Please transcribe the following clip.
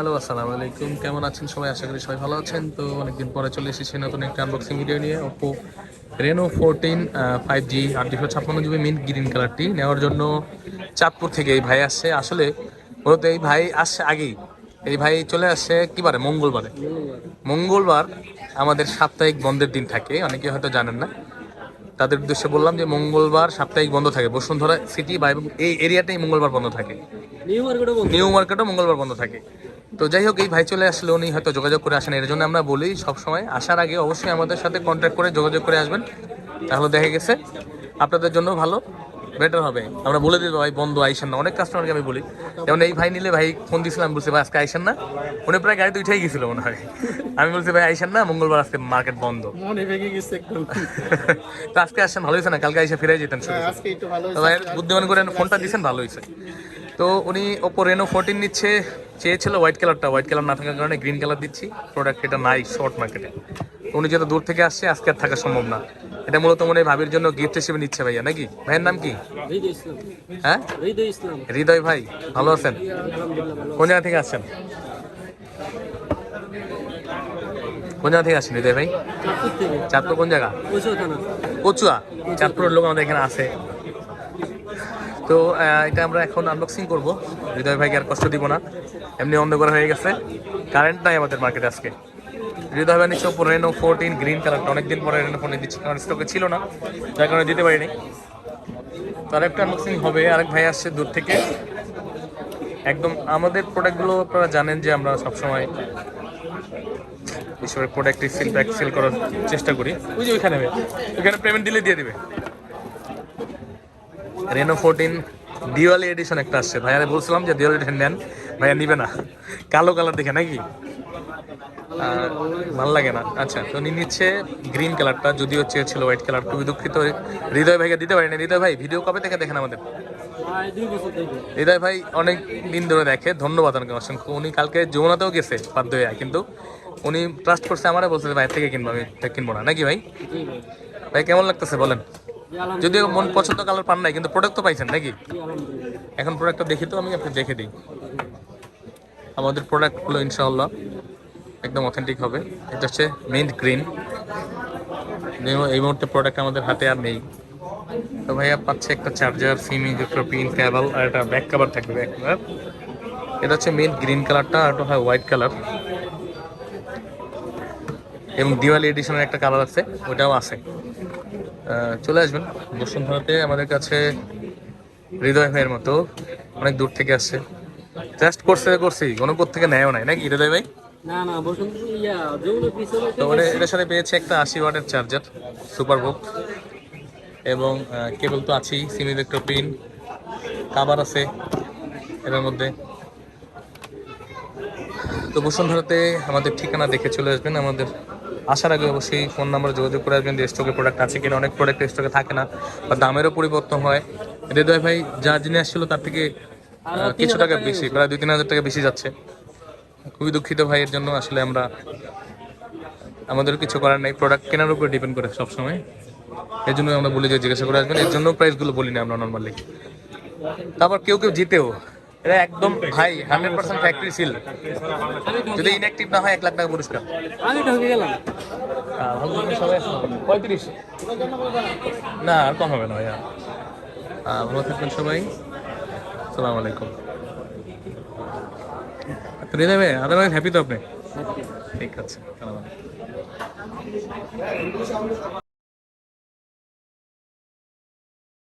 Hello আসসালামু আলাইকুম। কেমন আছেন সবাই? আশা করি সবাই ভালো আছেন। তো অনেকদিন পরে চলে এসেছি নতুন একটা আনবক্সিং ভিডিও নিয়ে। Oppo Reno fourteen five G আট দুশো ছাপ্পান্ন জিবি মিন্ট গ্রিন কালারটি নেওয়ার জন্য চাঁদপুর থেকে এই ভাই আসছে। আসলে মূলত এই ভাই আসছে আগেই। এই ভাই চলে আসছে কিবারে? মঙ্গলবারে। মঙ্গলবার আমাদের সাপ্তাহিক বন্ধের দিন থাকে। অনেকে হয়তো জানেন না। তাদের উদ্দেশ্যে বললাম যে মঙ্গলবার সাপ্তাহিক বন্ধ থাকে। বসুন্ধরা সিটি বা এবং এই এরিয়াটাই মঙ্গলবার বন্ধ থাকে। নিউ মার্কেটও নিউ মার্কেটও মঙ্গলবার বন্ধ থাকে। তো যাই হোক এই ভাই চলে আসলে উনি হয়তো যোগাযোগ করে আসেন এর জন্য আমরা বলি সবসময় আসার আগে অবশ্যই আমাদের সাথে কন্ট্যাক্ট করে যোগাযোগ করে আসবেন তাহলে দেখা গেছে। আপনাদের জন্য ভালো বেটার হবে। আমরা বলে দিই ভাই বন্ধ আইসেন না। অনেক কাস্টমারকে আমি বলি। যেমন এই ভাই নিলে ভাই ফোন দিয়েছিলাম বলছে ভাই আজকে আইসেন না? উনি প্রায় গাড়িতে উঠেই গেছিল মনে হয়। আমি বলছি ভাই আইসেন না? মঙ্গলবার আজকে মার্কেট বন্ধ। তো আজকে আসেন ভালো হয়েছে না? কালকে আইসে ফিরে যেতেন তো ভাই বুদ্ধিমান করে ফোনটা দিয়েছেন ভালো হয়েছে। তো উনি ওপো রেনো ফোরটিন নিচ্ছে। চেয়েছিল হোয়াইট কালারটা হোয়াইট কালার না থাকার কারণে গ্রিন কালার দিচ্ছি। প্রোডাক্ট এটা নাই শর্ট মার্কেটে উনি যেহেতু দূর থেকে আসছে আজকে আর থাকা সম্ভব না। এটা মূলত মনে ভাবির জন্য গিফট হিসেবে নিচ্ছে ভাইয়া নাকি? ভাইয়ের নাম কি? হ্যাঁ? হৃদয় ভাই ভালো আছেন? কোন জায়গা থেকে আসছেন? কোন জায়গা থেকে আসছেন হৃদয় ভাই? চাঁদপুর কোন জায়গা? কচুয়া। চাঁদপুরের লোক আমাদের এখানে আছে। তো এটা আমরা এখন আনবক্সিং করব। হৃদয় ভাইকে আর কষ্ট দিব না। এমনি অন্ধকার হয়ে গেছে। কারেন্ট নাই আমাদের মার্কেটে আজকে। হৃদয় ভাই নিচ্ছে রেনো ফোরটিন গ্রিন কালারটা অনেকদিন পরে রেনো ফোনে দিচ্ছি, কারণ স্টকে ছিল না। যার কারণে দিতে পারিনি। তো আরেকটা আনবক্সিং হবে। আরেক ভাই আসছে দূর থেকে। একদম আমাদের প্রোডাক্টগুলো আপনারা জানেন যে আমরা সবসময় এসবের প্রোডাক্ট সিল ব্যাক সেল করার চেষ্টা করি। ওই যে ওইখানে। ওইখানে পেমেন্ট দিলে দিয়ে দিবে। রেনো ফোরটিন ডিওয়ালি এডিশন একটা আসছে। ভাইয়া বলছিলাম যে ডিওয়ালি এডিশন নেন। ভাইয়া নিবে না। কালো কালার দেখে নাকি? আর ভালো লাগে না। আচ্ছা তো উনি নিচ্ছে গ্রিন কালারটা যদিও চেয়েছিল হোয়াইট কালার। খুবই দুঃখিত। হৃদয় ভাইকে দিতে পারিনি। হৃদয় ভাই ভিডিও কবে থেকে দেখেন আমাদের? হৃদয় ভাই অনেক দিন ধরে দেখে। ধন্যবাদ অনেক অসংখ্য। উনি কালকে যমুনাতেও গেছে বাধ্য হয়ে। কিন্তু উনি ট্রাস্ট করছে আমারে বলছে ভাই থেকে কিনবো আমি কিনবো না। নাকি ভাই। ভাই কেমন লাগতেছে বলেন? যদিও মন পছন্দ কালার পান নাই, কিন্তু প্রোডাক্ট তো পাইছেন নাকি? এখন প্রোডাক্টটা দেখি তো, আমি আপনি দেখে দিই। আমাদের প্রোডাক্টগুলো ইনশাআল্লাহ, একদম অথেন্টিক হবে। এটা হচ্ছে মিন্ট গ্রিন এই মুহূর্তে প্রোডাক্ট আমাদের হাতে আর নেই। তো ভাইয়া পাচ্ছে একটা চার্জার সিমি পিন কেবল আর একটা ব্যাক কভার থাকবে ব্যাক কভার এটা হচ্ছে মেন গ্রিন কালারটা আর একটা হয় হোয়াইট কালার এবং দিওয়ালি এডিশনের একটা কালার আছে, ওটাও আছে। চলে আসবেন। বসুন্ধরাতে আমাদের কাছে হৃদয় ভাইয়ের মতো অনেক দূর থেকে আসছে। জাস্ট করছে করছি। কোনো কোথ থেকে নেয়ও নাই নাকি হৃদয় ভাই? তো মানে এটার সাথে পেয়েছে একটা আশি ওয়াটের চার্জার সুপার বুক এবং কেবল তো আছেই সিমি ইলেকট্রো পিন কাবার আছে এটার মধ্যে। তো বসুন্ধরাতে আমাদের ঠিকানা দেখে চলে আসবেন আমাদের আসার আগে অবশ্যই ফোন নাম্বার যোগাযোগ করে আসবেন যে স্টকে প্রোডাক্ট আছে কিনা। অনেক প্রোডাক্ট স্টকে থাকে না, বা দামেরও পরিবর্তন হয়। হৃদয় ভাই, যা জিনিস আসছিল তার থেকে কিছু টাকা বেশি, প্রায় দুই তিন হাজার টাকা বেশি যাচ্ছে। খুবই দুঃখিত ভাই, এর জন্য আসলে আমরা, আমাদের কিছু করার নেই। প্রোডাক্ট কেনার উপর ডিপেন্ড করে সবসময়। এর জন্য আমরা বলি যে জিজ্ঞাসা করে আসবেন। এর জন্য প্রাইসগুলো বলি না আমরা নর্মালি তারপর কেউ কেউ জিতেও। এটা একদম ভাই হান্ড্রেড পার্সেন্ট ফ্যাক্টরি সিল যদি ইনঅ্যাক্টিভ না হয় এক লাখ টাকা পুরস্কার। আমি ঢুকে গেলাম। সবাই পঁয়ত্রিশ। না আর কম হবে না ভাইয়া। ভালো থাকবেন সবাই। সালাম আলাইকুম। হৃদয় ভাই আদারওয়াইজ হ্যাপি তো আপনি? ঠিক আছে